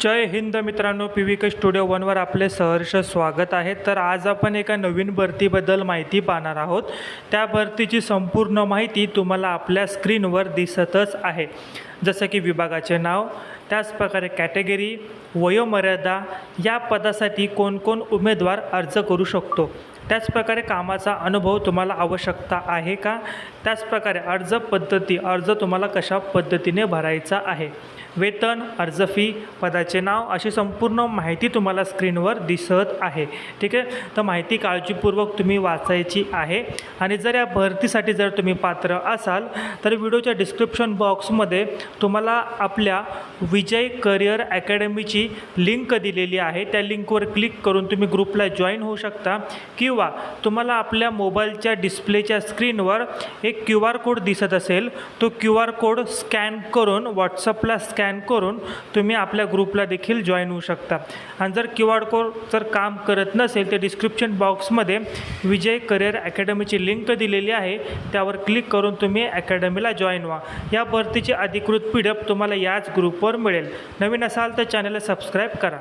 जय हिंद मित्रांनो P V K studio वनवर आपले सहर्ष स्वागत आहे. तर आज आपण एका नवीन भरतीबद्दल माहिती पाहणार आहोत. त्या भरतीची संपूर्ण माहिती तुम्हाला आपल्या स्क्रीनवर दिसतच आहे. जसं की विभागाचे नाव त्याचप्रकारे कॅटेगरी वयोमर्यादा या पदासाठी कोणकोण उमेदवार अर्ज करू शकतो. त्याचप्रकारे कामाचा अनुभव तुम्हाला आवश्यकता आहे का? त्याचप्रकारे अर्ज पद्धती अर्ज तुम्हाला कशा पद्धतीने भरायचा आहे? वेतन अर्ज फी पदाचे नाव अशी संपूर्ण माहिती तुम्हाला स्क्रीनवर दिसत आहे. ठीक आहे? तर माहिती काळजीपूर्वक तुम्ही वाचायची आहे. आणि जर या भरतीसाठी जर तुम्ही पात्र असाल तर व्हिडिओच्या डिस्क्रिप्शन बॉक्समध्ये तुम्हाला आपल्या विजय करिअर अकॅडमीची लिंक दिलेली आहे. त्या लिंकवर क्लिक करून तुम्ही ग्रुपला जॉईन होऊ शकता किंवा तुम्हाला आपल्या मोबाईलच्या डिस्प्लेच्या स्क्रीनवर एक क्यू आर कोड दिसत असेल. तो क्यू आर कोड स्कॅन करून व्हॉट्सअपला स्कॅन करून तुम्ही आपल्या ग्रुपला देखील जॉईन होऊ शकता. आणि जर क्यू आर कोड जर काम करत नसेल तर डिस्क्रिप्शन बॉक्समध्ये विजय करिअर अकॅडमीची लिंक दिलेली आहे. त्यावर क्लिक करून तुम्ही अकॅडमीला जॉईन व्हा. या भरतीची अधिकृत पी डी एफ तुम्हाला याच ग्रुपवर मिळेल. नवीन असाल तर चॅनलला सबस्क्राईब करा.